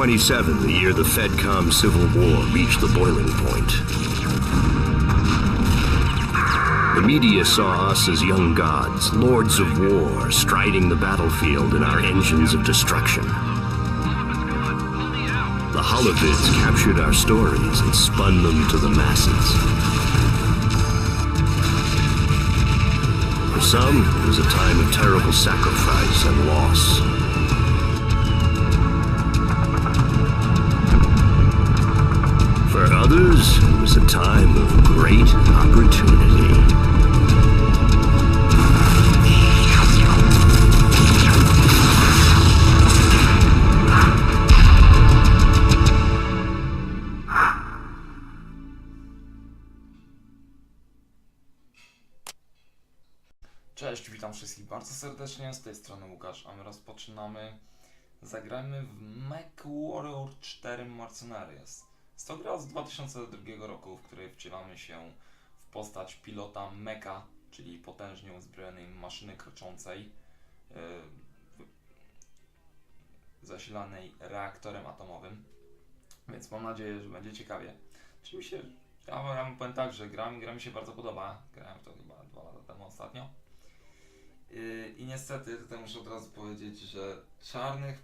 I was 27 the year the Fedcom Civil War reached the boiling point. The media saw us as young gods, lords of war, striding the battlefield in our engines of destruction. The holovids captured our stories and spun them to the masses. For some, it was a time of terrible sacrifice and loss. Others, it was a time of great opportunity. Cześć, witam wszystkich bardzo serdecznie, z tej strony Łukasz, a my rozpoczynamy. Zagrajmy w MechWarrior 4 Mercenaries. Jest to gra z 2002 roku, w której wcielamy się w postać pilota mecha, czyli potężnie uzbrojonej maszyny kroczącej, yy, zasilanej reaktorem atomowym. Więc mam nadzieję, że będzie ciekawie. Oczywiście, ja wam, ja wam powiem tak, że gra, mi- gra mi się bardzo podoba. Grałem to chyba dwa lata temu ostatnio. I niestety tutaj muszę od razu powiedzieć, że czarnych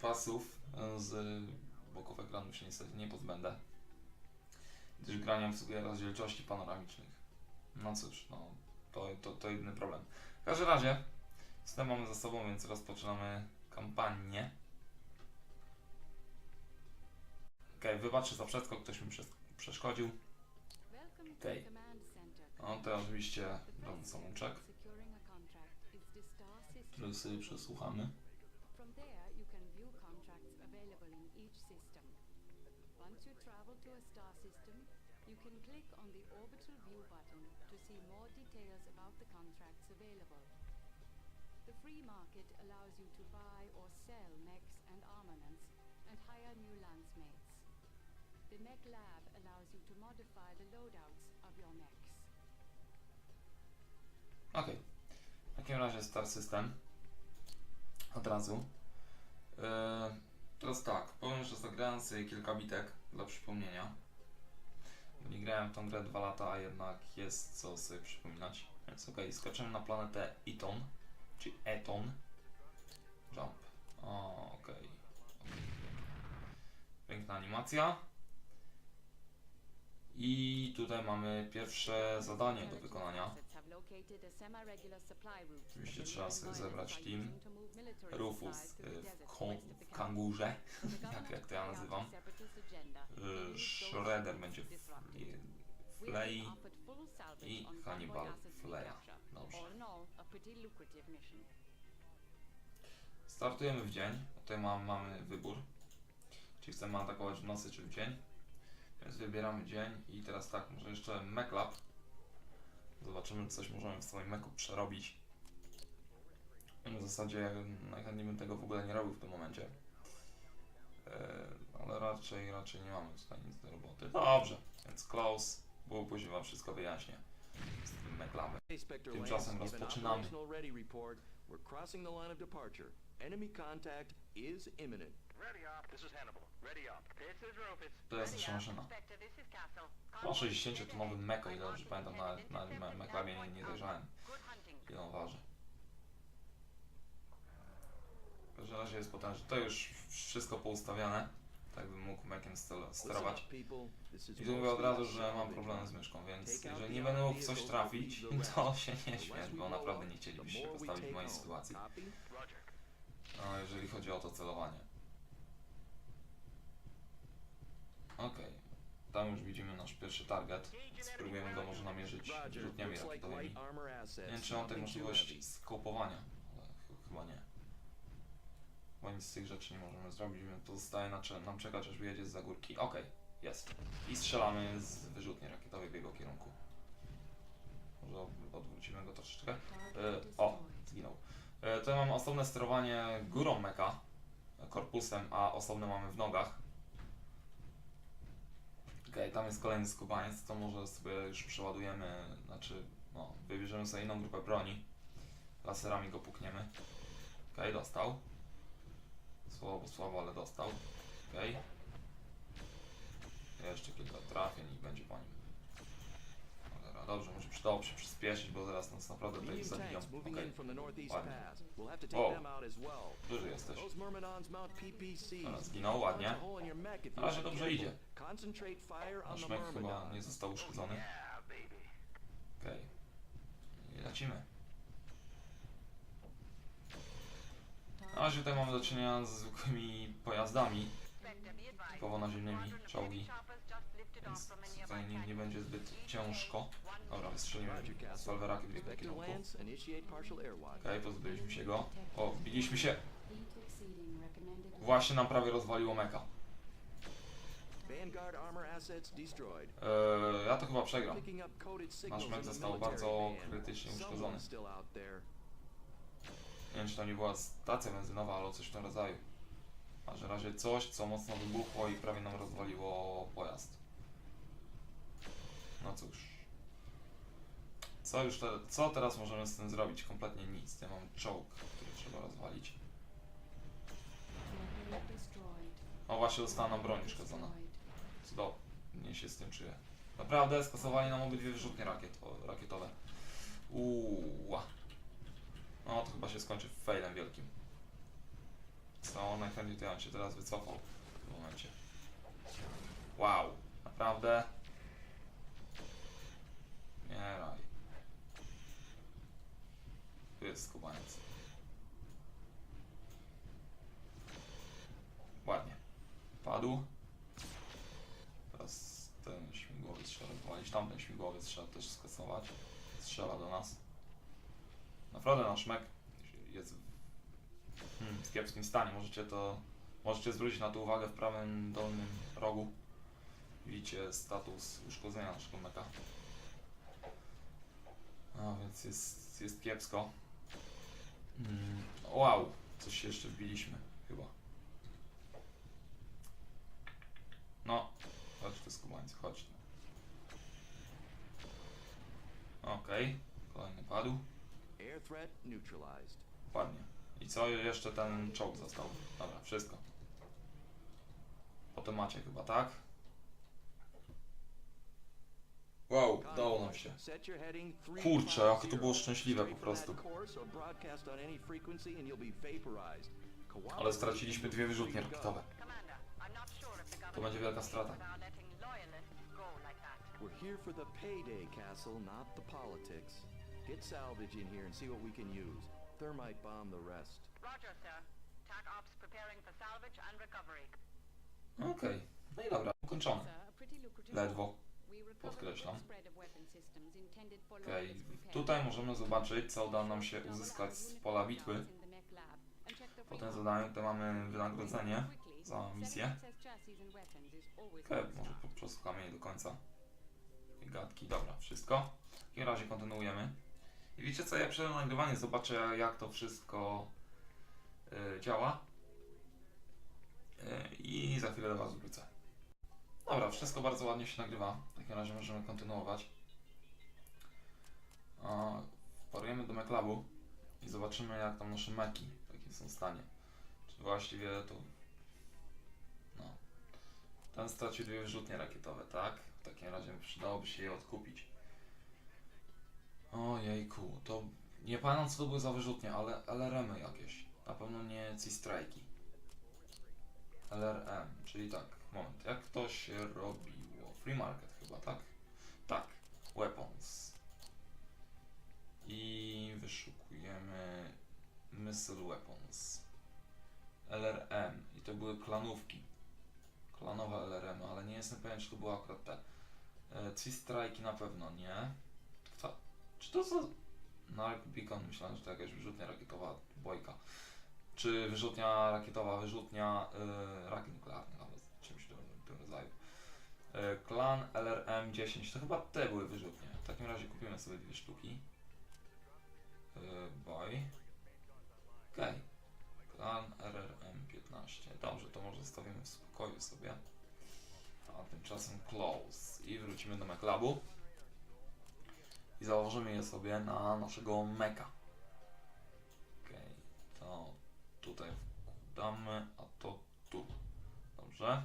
pasów z boków ekranu się niestety nie pozbędę. Gdyż granie obsługuje rozdzielczości panoramicznych. No cóż, no to, to, to jedyny problem. W każdym razie, wstęp mamy za sobą, więc rozpoczynamy kampanię. Okej, wybaczcie za wszystko, ktoś mi przes- przeszkodził. Okej. No to oczywiście dam samouczek, który sobie przesłuchamy. See more details about the contracts available. The free market allows you to buy or sell mechs and armaments and hire new lancemates. The mech lab allows you to modify the loadouts of your mechs. Okej. W takim razie Star System. Od razu. Yy, teraz tak, powiem, że zagrałem sobie kilka bitek dla przypomnienia. Nie grałem w tą grę dwa lata, a jednak jest co sobie przypominać. Więc okej, skoczymy na planetę Eton, czy Eton. Jump. O, okej. Piękna animacja. I tutaj mamy pierwsze zadanie do wykonania. Oczywiście trzeba sobie zebrać team. Rufus y, w, w kangurze, Startujemy w dzień. Tutaj mam, mamy wybór. Czy chcemy atakować w nocy czy w dzień. Więc wybieramy dzień i teraz tak, może jeszcze MechLab. Zobaczymy, czy coś możemy w swoim meku przerobić. W zasadzie najchętniej bym tego w ogóle nie robił w tym momencie. Eee, ale raczej, raczej nie mamy tutaj nic do roboty. Dobrze, więc close, bo później wam wszystko wyjaśnię z tym MechLabem. Tymczasem rozpoczynamy. We're crossing the line of departure. Enemy contact is imminent. Ready up. This is Hannibal. Ready up. This is Rufus. To jest nasza maszyna. Ma 60-tonowy mech, o ile dobrze pamiętam, na, na nie, nie dojrzałem, ile on waży. W każdym razie jest potężny. To już wszystko poustawiane, tak bym mógł Listen sterować. I tu mówię od razu, że mam problemy z myszką, więc jeżeli nie będę mógł w coś trafić, to się nie śmiać, bo naprawdę nie chcielibyście się postawić w mojej sytuacji. No, jeżeli chodzi o to celowanie. Okej. Tam już widzimy nasz pierwszy target. Spróbujemy go może namierzyć rzutniami rakietowymi. Nie wiem, czy mam tej too możliwości skopowania, ale ch chyba nie. Chyba nic z tych rzeczy nie możemy zrobić, więc pozostaje nam czekać, aż wyjedzie z zagórki. Okej, jest. I strzelamy z wyrzutni rakietowej w jego kierunku. Może od- odwrócimy go troszeczkę. E, o, zginął. E, tutaj mamy osobne sterowanie górą meka, korpusem, a osobne mamy w nogach. Okej, tam jest kolejny skubaniec, to może sobie już przeładujemy, znaczy, no, wybierzemy sobie inną grupę broni. Laserami go pukniemy. Okej, dostał. Słabo, słabo, ale dostał. Okej. Jeszcze kilka trafień i będzie po nim. Cholera, Dobrze, może przydałoby się przyspieszyć, bo zaraz nas naprawdę Medium zabiją. Okej, northeast ładnie. well. Duży jesteś. Dobra, zginął, ładnie. Mech Na razie dobrze idzie. Nasz mek chyba nie został uszkodzony. Baby. Okej. I lecimy. Na razie tutaj mamy do czynienia z zwykłymi pojazdami, typowo naziemnymi, czołgi, więc tutaj nie, nie będzie zbyt ciężko. Dobra, wystrzelimy z Castle. Wolveraki w jego kierunku. Okej, pozbyliśmy się go. O, wbiliśmy się. Właśnie nam prawie rozwaliło meka. Eee, ja to chyba przegram. Nasz the został bardzo krytycznie uszkodzony. Nie wiem, czy to nie była stacja benzynowa, ale coś w tym rodzaju. W każdym razie coś, co mocno wybuchło i prawie nam rozwaliło pojazd. No cóż. Co już te, co teraz możemy z tym zrobić? Kompletnie nic. Ja mam czołg, który trzeba rozwalić. O właśnie została nam broń uszkodzona. Cudownie się z tym czuję. Naprawdę skasowali nam obydwie wyrzutnie rakiet, rakietowe. Uuu. No to chyba się skończy failem wielkim. Co najchętniej to ja się teraz wycofał w tym momencie. Wow, naprawdę. Nie raj. Tu jest skubaniec. Ładnie. Padł. Teraz ten śmigłowiec trzeba rozwalić, tamten śmigłowiec trzeba też skasować. Strzela do nas. Naprawdę nasz mek jest w, kiepskim stanie. Możecie to, możecie zwrócić na to uwagę w prawym dolnym rogu. Widzicie status uszkodzenia naszego meka. Więc jest, jest kiepsko. Mm, wow, coś jeszcze wbiliśmy chyba. No, chodź tu skubańcy, chodź. Okej, kolejny padł. Ładnie. I co jeszcze ten czołg został? Dobra, wszystko. Potem macie chyba, tak? Wow, udało nam się. Kurczę, jak to 350. było szczęśliwe po prostu. Ale straciliśmy dwie wyrzutnie rakietowe. To będzie wielka strata. We're here for the payday, Castle, not the politics. Get salvage in here and see what we can use. Thermite bomb the rest. Roger, sir. TAC ops preparing for salvage and recovery. Okej, no i dobra, lucrative Ledwo. Podkreślam. Okej, repair. tutaj możemy zobaczyć, co uda nam się uzyskać z pola bitwy. Po tym zadaniu tutaj mamy wynagrodzenie za misję. Okej, może po- przesłuchamy jej do końca. Gadki, dobra, wszystko. W takim razie kontynuujemy. I wiecie co, ja przed nagrywaniem zobaczę jak to wszystko y, działa. Y, I za chwilę do Was wrócę. Dobra, wszystko bardzo ładnie się nagrywa. W takim razie możemy kontynuować. A, Parujemy do MacLabu i zobaczymy jak tam nasze meki, w jakim są stanie. Czy właściwie to... No. Ten stracił dwie wyrzutnie rakietowe, tak? W takim razie przydałoby się je odkupić. Ojejku, to... Nie pamiętam co to były za wyrzutnie, ale LRM-y jakieś. Na pewno nie C-Strike'i. LRM, czyli tak, moment, jak to się robiło? Free Market chyba, tak? Tak, Weapons. I wyszukujemy Missile Weapons. LRM. I to były klanówki. Klanowe LRM, ale nie jestem pewien, czy to były akurat te. E, C-Strike na pewno nie. Czy to za... Nark Beacon, myślałem, że to jakaś wyrzutnia rakietowa bojka. Czy wyrzutnia rakietowa, wyrzutnia yy, raki nuklearne, nawet czymś w tym, tym rodzaju. E, Klan LRM-10, to chyba te były wyrzutnie. W takim razie kupimy sobie dwie sztuki. E, Boy. Okej. Klan RRM-15. Dobrze, to może zostawimy w spokoju sobie. A tymczasem close. I wrócimy do MacLabu. I założymy je sobie na naszego Meka. Okej, to tutaj wkładamy, a Dobrze.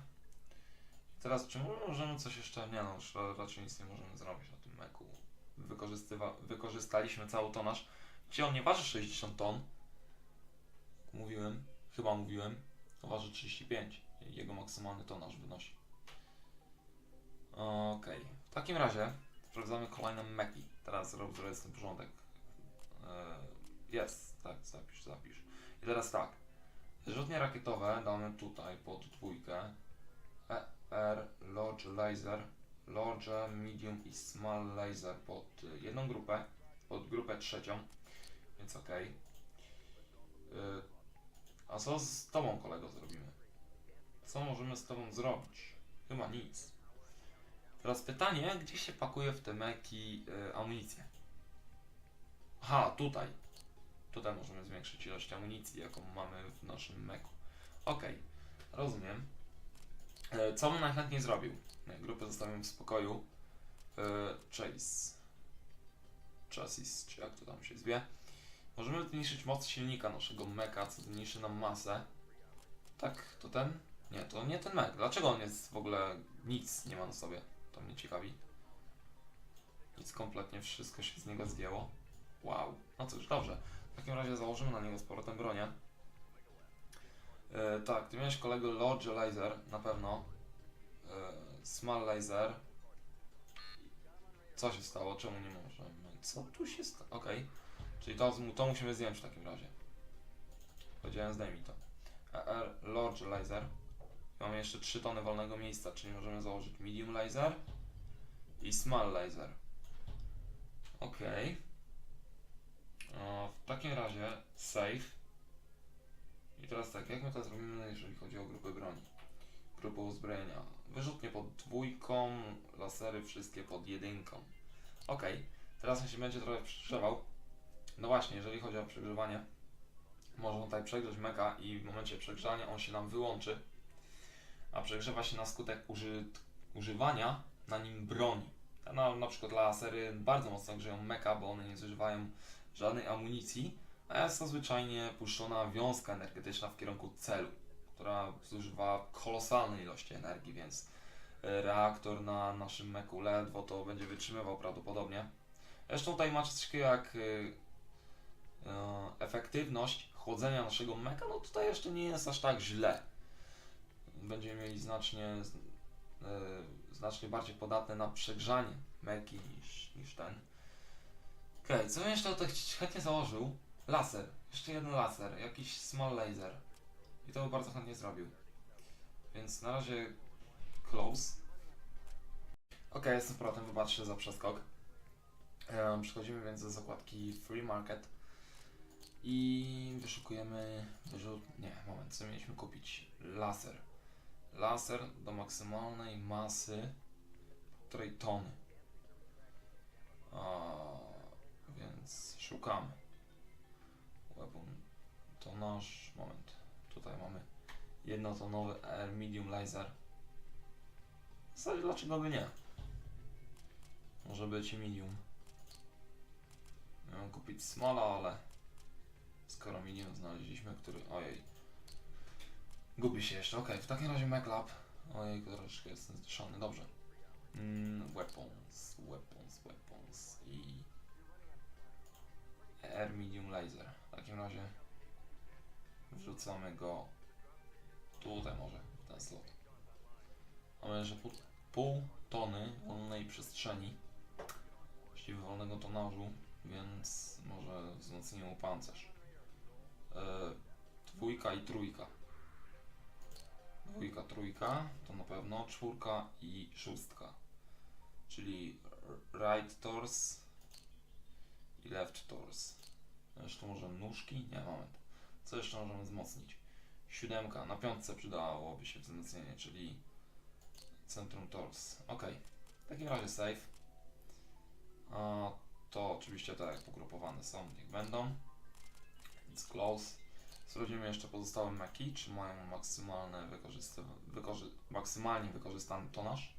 I teraz, czy my możemy coś jeszcze... Nie no, już ra- raczej nic nie możemy zrobić na tym meku. Wykorzystywa... Wykorzystaliśmy cały tonaż. Gdzie on nie waży 60 ton. Mówiłem, chyba mówiłem. To waży 35. Jego maksymalny tonaż wynosi. Okej. W takim razie sprawdzamy kolejne meki. Teraz rob- zrobię porządek. E, Jest, tak, zapisz, zapisz. I teraz tak. Rzutnie rakietowe damy tutaj pod dwójkę. E, R, Large Laser, Large, Medium i Small Laser pod jedną grupę, pod grupę trzecią, więc ok. Y, a co z tobą kolego zrobimy? Co możemy z tobą zrobić? Chyba nic. Teraz pytanie, gdzie się pakuje w te meki y, amunicję? Aha, tutaj. Tutaj możemy zwiększyć ilość amunicji, jaką mamy w naszym meku. Ok, rozumiem. E, Co bym najchętniej zrobił? Nie, grupę zostawiam w spokoju. E, Chase. Chassis, czy jak to tam się zwie. Możemy zmniejszyć moc silnika naszego meka, co zmniejszy nam masę. Tak, to ten? Nie, to nie ten mek. Dlaczego on jest w ogóle nic nie ma na sobie? To mnie ciekawi. Nic kompletnie, wszystko się z niego zdjęło. Wow. No cóż, dobrze. W takim razie założymy na niego z powrotem bronię. E, tak, ty miałeś kolegę Large Laser, na pewno. E, small Laser. Co się stało? Czemu nie możemy? Co tu się stało? Okej. Czyli to, to musimy zdjąć w takim razie. Powiedziałem, zdejmij to. ER Large Laser. Mamy jeszcze 3 tony wolnego miejsca, czyli możemy założyć Medium Laser i Small Laser. Okej. E, W takim razie save. I teraz tak, jak my to zrobimy, jeżeli chodzi o grupę broni? Grupę uzbrojenia. Wyrzutnie pod dwójką, lasery wszystkie pod jedynką. Ok, teraz on się będzie trochę przegrzewał. No właśnie, jeżeli chodzi o przegrzewanie, można tutaj przegrzeć meka i w momencie przegrzania on się nam wyłączy, a przegrzewa się na skutek użyt, używania na nim broni. Na, na przykład lasery bardzo mocno grzeją meka, bo one nie zużywają żadnej amunicji, a jest to zwyczajnie puszczona wiązka energetyczna w kierunku celu, która zużywa kolosalne ilości energii, więc e, reaktor na naszym meku ledwo to będzie wytrzymywał prawdopodobnie. Zresztą tutaj ma coś jak e, e, efektywność chłodzenia naszego meka, no tutaj jeszcze nie jest aż tak źle. Będziemy mieli znacznie, e, znacznie bardziej podatne na przegrzanie meki niż, niż ten. Okej, co bym jeszcze tutaj chętnie założył? Laser. Jeszcze jeden laser. Jakiś small laser. I to by bardzo chętnie zrobił. Więc na razie close. Ok, jestem z powrotem, wybaczcie za przeskok. Em, Przechodzimy więc do zakładki Free Market. I wyszukujemy wyrzut... Nie, moment, co mieliśmy kupić? Laser. Laser do maksymalnej masy której tony. A, więc szukamy. Weapon to nasz moment. Tutaj mamy jednotonowy Air Medium Laser. W zasadzie dlaczego by nie? Może być medium. Miałem kupić smala, ale skoro medium znaleźliśmy, który. Ojej. Gubi się jeszcze. Okej, w takim razie MacLab. Ojej, troszeczkę jestem zdyszany. Dobrze. Mm, weapons, weapons, weapons i Air Medium Laser. W takim razie wrzucamy go tutaj może, w ten slot. Mamy jeszcze pół, pół tony wolnej przestrzeni, właściwie wolnego tonażu, więc może wzmocnimy pancerz. E, dwójka i trójka. Dwójka, trójka to na pewno, czwórka i szóstka. Czyli right torse i left torse. Jeszcze może nóżki? Nie, moment. Co jeszcze możemy wzmocnić? Siódemka. Na piątce przydałoby się wzmocnienie, czyli centrum torse. Ok. W takim razie save. A, to oczywiście tak jak pogrupowane są, niech będą. Więc close. Sprawdzimy jeszcze pozostałe meki, czy mają maksymalne wykorzy- maksymalnie wykorzystany tonaż.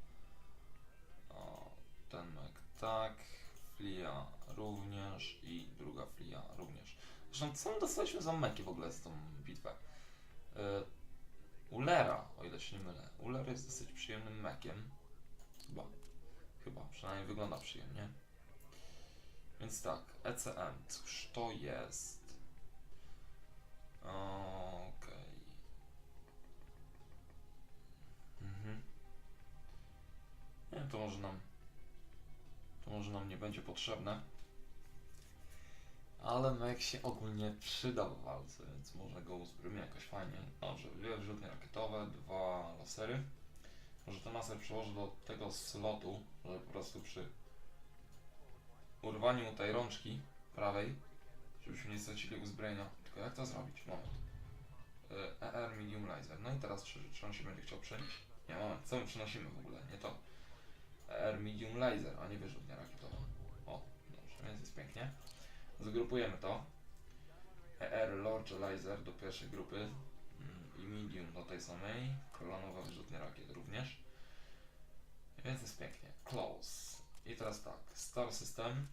O, ten mek tak, flia również i druga flia również. Zresztą co my dostaliśmy za meki w ogóle z tą bitwę? Yy, Ulera, o ile się nie mylę. Uler jest dosyć przyjemnym mekiem. Chyba. Chyba, przynajmniej wygląda przyjemnie. Więc tak, ECM, cóż to jest? Okej. Mhm. Nie to może nam to może nam nie będzie potrzebne. Ale mek się ogólnie przyda w walce, więc może go uzbroimy jakoś fajnie. Dobrze, dwie wyrzutnie rakietowe, dwa lasery. Może ten laser przełożę do tego slotu, że po prostu przy urwaniu tej rączki prawej, żebyśmy nie stracili uzbrojenia. Tylko jak to zrobić? Moment. ER Medium Laser. No i teraz czy, czy on się będzie chciał przenieść? Nie, moment, co my przenosimy w ogóle? Nie to. ER Medium Laser, a nie wyrzutnia rakietowa. O, dobrze, więc jest pięknie. Zgrupujemy to. ER Large Laser do pierwszej grupy mm, i Medium do tej samej. Kolanowa wyrzutnia rakiet również. Więc jest pięknie. Close. I teraz tak, Star System,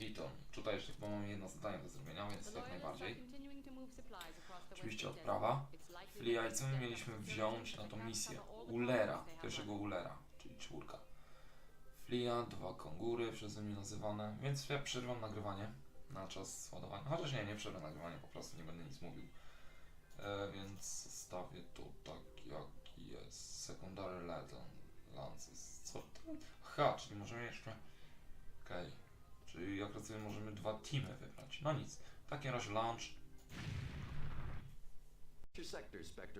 Eton. Tutaj jeszcze chyba mamy jedno zadanie do zrobienia, więc jak najbardziej. Oczywiście odprawa. Flijajcy mieliśmy wziąć na tą misję Ulera, pierwszego Ulera, czyli czwórka. Flia, dwa kongury, przeze mnie nazywane, więc ja przerwam nagrywanie na czas ładowania. Chociaż nie, nie przerwę nagrywania, po prostu nie będę nic mówił. E, więc zostawię to tak jak jest. Secondary Lances. Co to? Aha, czyli możemy jeszcze... Okej. Czyli jak rozumiem możemy dwa teamy wybrać. No nic. W takim razie launch.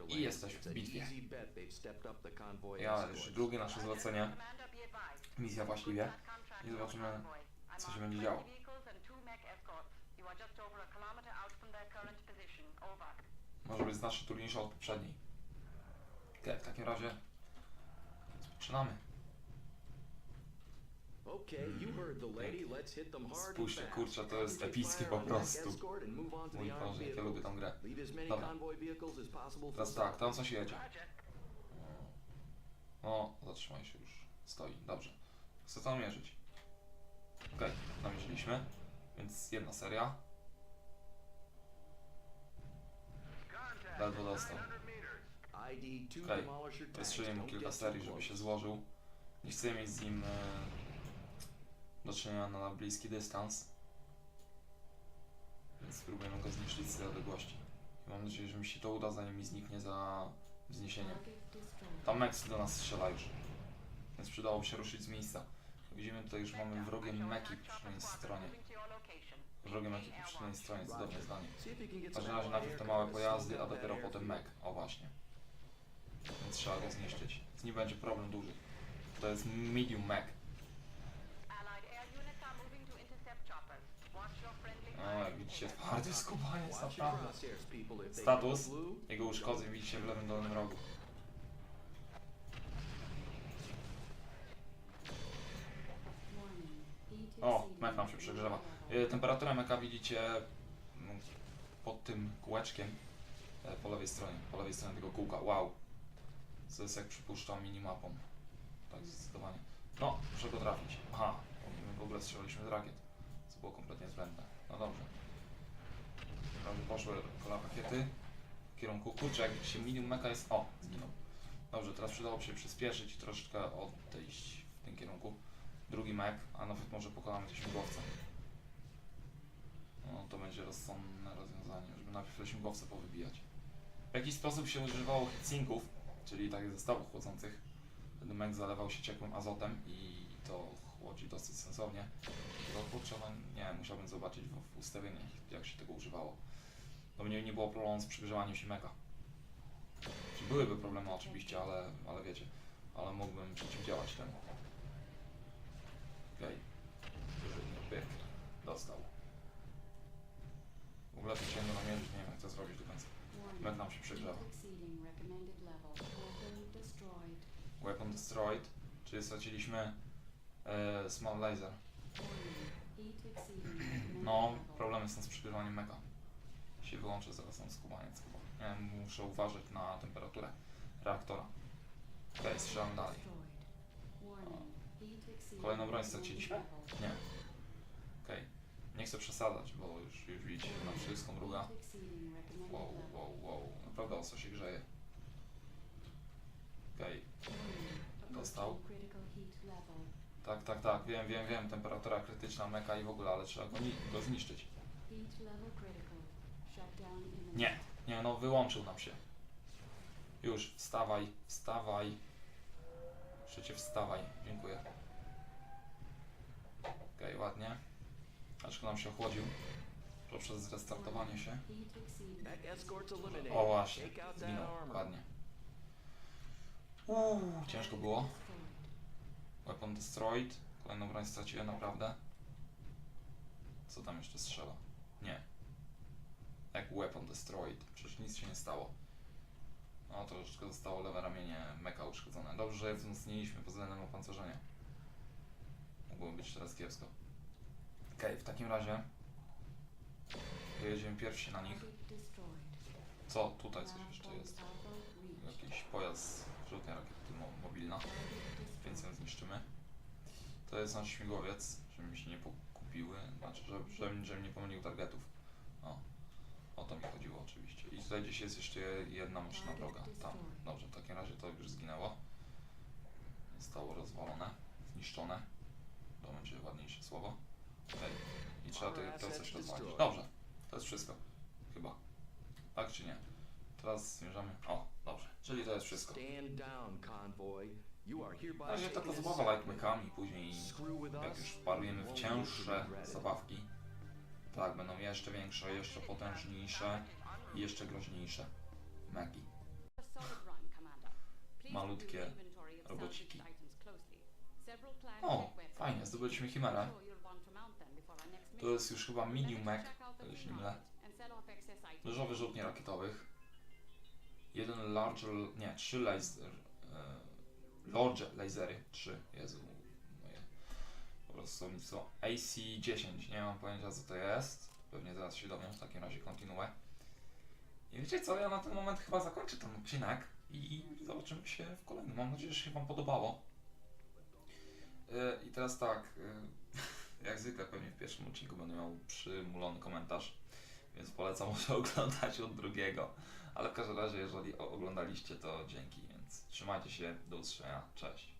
I jesteśmy w bitwie. Ja już drugie nasze zlecenie. Misja właściwie. I zobaczymy, co się będzie działo. Może być znacznie trudniejsza od poprzedniej. Okej, w takim razie zaczynamy. Okay, you heard the lady. Let's hit them hard and Spójrzcie, fast. kurczę, to jest epickie po prostu. escort and move on to Mój Boże, jak ja lubię tą grę. Leave as many Dobra. convoy vehicles as possible for Teraz tak, tam coś jedzie. O, zatrzymaj się już. Stoi, dobrze. Chcę to namierzyć. Okej, namierzyliśmy. Więc jedna seria. Ledwo dostał. 900 meters. ID two Okej, tanks. Wystrzeliłem mu kilka serii, żeby się złożył. Nie chcę mieć z nim e, do czynienia na bliski dystans. Więc spróbujemy go zniszczyć z tej odległości. I mam nadzieję, że mi się to uda, zanim mi zniknie za wzniesieniem. Tam Mex do nas strzela już. Więc przydałoby się ruszyć z miejsca. Widzimy tutaj już mamy wrogie meki po przeciwnej stronie. Moving to your location. Wrogie meki po przeciwnej stronie, cudowne zdanie. W każdym razie najpierw te małe pojazdy, a dopiero potem mek. O właśnie. Więc trzeba go zniszczyć. Z nim będzie problem duży. To jest medium mech. Widzicie, twardy skubaniec, Watch your naprawdę. Status. Jego uszkodzeń widzicie w lewym dolnym rogu. O, mech nam się przegrzewa. E, Temperatura meka widzicie mm, pod tym kółeczkiem e, po lewej stronie, po lewej stronie tego kółka. Wow. Co jest jak przypuszczam minimapą. Tak zdecydowanie. No, muszę go trafić. Aha, my w ogóle strzelaliśmy z rakiet, co było kompletnie zbędne. No dobrze. Prawie poszły kola rakiety w kierunku. Kurczę, jak się medium meka jest... O, zginął. Dobrze, teraz przydałoby się przyspieszyć i troszeczkę odejść w tym kierunku. Drugi mek, a nawet może pokonamy te śmigłowce. No to będzie rozsądne rozwiązanie, żeby najpierw te śmigłowce powybijać. W jakiś sposób się używało heatsinków, czyli takich zestawów chłodzących. Wtedy mek zalewał się ciekłym azotem i to chłodzi dosyć sensownie. To kurczę, no nie, musiałbym zobaczyć w, w ustawieniach, jak się tego używało. No nie, nie było problemu z przegrzewaniem się meka. Czy byłyby problemy oczywiście, ale, ale wiecie, ale mógłbym przeciwdziałać temu. Okej. Okay. Dostał. W ogóle to go namierzyć, nie wiem jak to zrobić do końca. Mek nam się przegrzewa. Weapon destroyed, czyli straciliśmy e, small laser. No, problemy są z przegrzewaniem meka. Się wyłączę zaraz na skubaniec chyba. Muszę uważać na temperaturę reaktora. Okej, okay, strzelam dalej. Kolejną broń straciliśmy? Nie. Okej. Nie chcę przesadzać, bo już, już widzicie, na wszystko mruga. Wow, wow, wow. Naprawdę ostro się grzeje. dostał. Critical heat level. Tak, tak, tak, wiem, wiem, wiem, temperatura krytyczna meka i w ogóle, ale trzeba go, go zniszczyć. Nie, nie, no wyłączył nam się. Już, wstawaj, wstawaj. Przecie wstawaj, dziękuję. Okej, ładnie. Aczko nam się ochłodził. Poprzez zrestartowanie się. O właśnie, zginął, ładnie. Uuu, ciężko było. Weapon destroyed. Kolejną broń straciłem naprawdę. Co tam jeszcze strzela? Nie. Jak weapon destroyed. Przecież nic się nie stało. No troszeczkę zostało lewe ramienie meka uszkodzone. Dobrze, że je wzmocniliśmy pod względem opancerzenia. Mogłoby być teraz kiepsko. Okej, w takim razie jedziemy pierwsi na nich. Co? Tutaj coś jeszcze jest. Jakiś pojazd wrzutnia rakiety mo- mobilna. Target więc destroyed. ją zniszczymy. To jest nasz śmigłowiec, żeby mi się nie pokupiły, znaczy, żeby, żeby, żeby nie pomylił targetów. O, o to mi chodziło oczywiście. I tutaj gdzieś jest jeszcze jedna maszyna droga. Tam. Dobrze, w takim razie to już zginęło. Zostało rozwalone, zniszczone. To będzie ładniejsze słowo. I trzeba to, to coś rozwalić. Dobrze, to jest wszystko. Chyba. Tak czy nie? Teraz zmierzamy. O, dobrze. Czyli to jest wszystko. Stand down, convoy. Na razie taka zabawa mechami, później jak już wparujemy w cięższe zabawki, tak, będą jeszcze większe, jeszcze potężniejsze i jeszcze groźniejsze. Please Malutkie robociki. O, fajnie, zdobyliśmy Chimerę. To jest już chyba medium mech, jeśli mylę. Dużo wyrzutni rakietowych. Jeden larger, nie, trzy laser, e, large lasery, trzy, Jezu, moje po prostu słownictwo. AC-10, nie mam pojęcia co to jest, pewnie zaraz się dowiem, w takim razie kontynuuję. I wiecie co, ja na ten moment chyba zakończę ten odcinek i zobaczymy się w kolejnym. Mam nadzieję, że się Wam podobało. E, I teraz tak, e, jak zwykle pewnie w pierwszym odcinku będę miał przymulony komentarz, więc polecam może oglądać od drugiego. Ale w każdym razie, jeżeli oglądaliście, to dzięki, więc trzymajcie się, do usłyszenia, cześć.